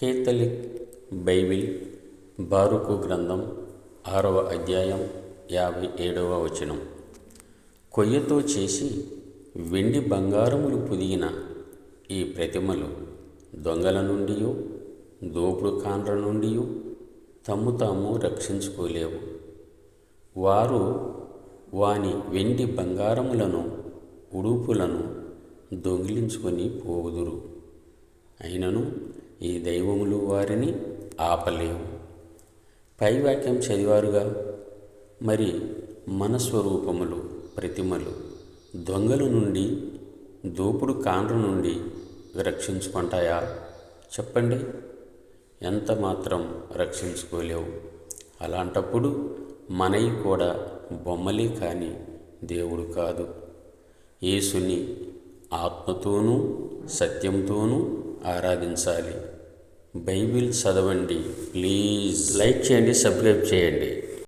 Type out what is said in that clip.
Catholic Bible బారుకు గ్రంథం ఆరవ అధ్యాయం యాభై ఏడవ వచనం. కొయ్యతో చేసి వెండి బంగారములు పొదిగిన ఈ ప్రతిమలు దొంగల నుండియో దోపుడు కాండ్ర నుండియో తమ్ము తాము రక్షించుకోలేవు. వారు వాని వెండి బంగారములను ఉడుపులను దొంగిలించుకొని పోవుదురు. అయినను ఈ దైవములు వారిని ఆపలేవు. పై వాక్యం చదివారుగా మరి మన స్వరూపములు ప్రతిమలు దొంగల నుండి దోపుడు కాండ్ర నుండి రక్షించుకుంటాయా? చెప్పండి. ఎంత మాత్రం రక్షించుకోలేవు. అలాంటప్పుడు మనవి కూడా బొమ్మలే కానీ దేవుడు కాదు. యేసుని ఆత్మతోనూ సత్యంతోనూ ఆరాధించాలి. బైబిల్ చదవండి ప్లీజ్. లైక్ చేయండి సబ్స్క్రైబ్ చేయండి.